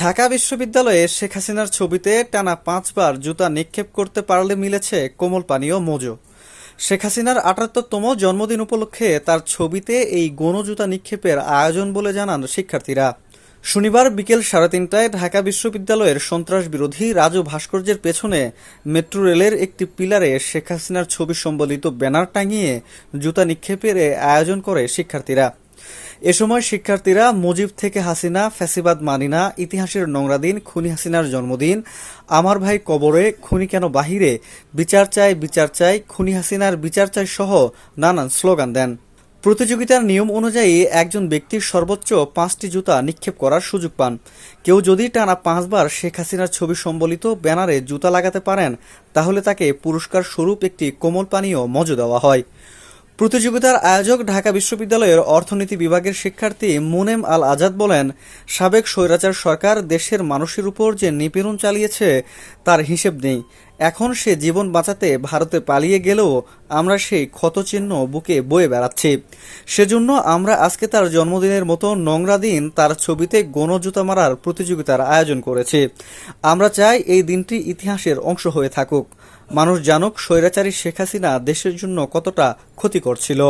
ঢাকা বিশ্ববিদ্যালয়ে শেখ হাসিনার ছবিতে টানা পাঁচবার জুতা নিক্ষেপ করতে পারলে মিলেছে কোমল পানীয় মোজো। শেখ হাসিনার আটাত্তরতম জন্মদিন উপলক্ষে তার ছবিতে এই গণজুতা নিক্ষেপের আয়োজন বলে জানান শিক্ষার্থীরা। শনিবার বিকেল সাড়ে তিনটায় ঢাকা বিশ্ববিদ্যালয়ের সন্ত্রাস বিরোধী রাজু ভাস্কর্যের পেছনে মেট্রো রেলের একটি পিলারে শেখ হাসিনার ছবি সম্বলিত ব্যানার টাঙিয়ে জুতা নিক্ষেপের আয়োজন করে শিক্ষার্থীরা। এ সময় শিক্ষার্থীরা মুজিব থেকে হাসিনা, ফ্যাসিবাদ মানিনা ইতিহাসের নোংরা দিন, খুনি হাসিনার জন্মদিন, আমার ভাই কবরে খুনি কেন বাহিরে, বিচার চাই বিচার চাই, খুনি হাসিনার বিচার চাই সহ নানান স্লোগান দেন। প্রতিযোগিতার নিয়ম অনুযায়ী একজন ব্যক্তির সর্বোচ্চ পাঁচটি জুতা নিক্ষেপ করার সুযোগ পান। কেউ যদি টানা পাঁচবার শেখ হাসিনার ছবি সম্বলিত ব্যানারে জুতা লাগাতে পারেন, তাহলে তাকে পুরস্কার স্বরূপ একটি কোমল পানীয় মজো দেওয়া হয়। প্রতিযোগিতার আয়োজক ঢাকা বিশ্ববিদ্যালয়ের অর্থনীতি বিভাগের শিক্ষার্থী মুনেম আল আজাদ বলেন, সাবেক স্বৈরাচার সরকার দেশের মানুষের উপর যে নিপীড়ন চালিয়েছে, তার হিসেব নেই। এখন সে জীবন বাঁচাতে ভারতে পালিয়ে গেলেও আমরা সেই ক্ষতচিহ্ন বুকে বয়ে বেড়াচ্ছি। সেজন্য আমরা আজকে তার জন্মদিনের মতো নোংরা দিন তার ছবিতে গণজুতা মারার প্রতিযোগিতার আয়োজন করেছি। আমরা চাই এই দিনটি ইতিহাসের অংশ হয়ে থাকুক। মানুষ জানুক স্বৈরাচারী শেখ হাসিনা দেশের জন্য কতটা ক্ষতি করছিল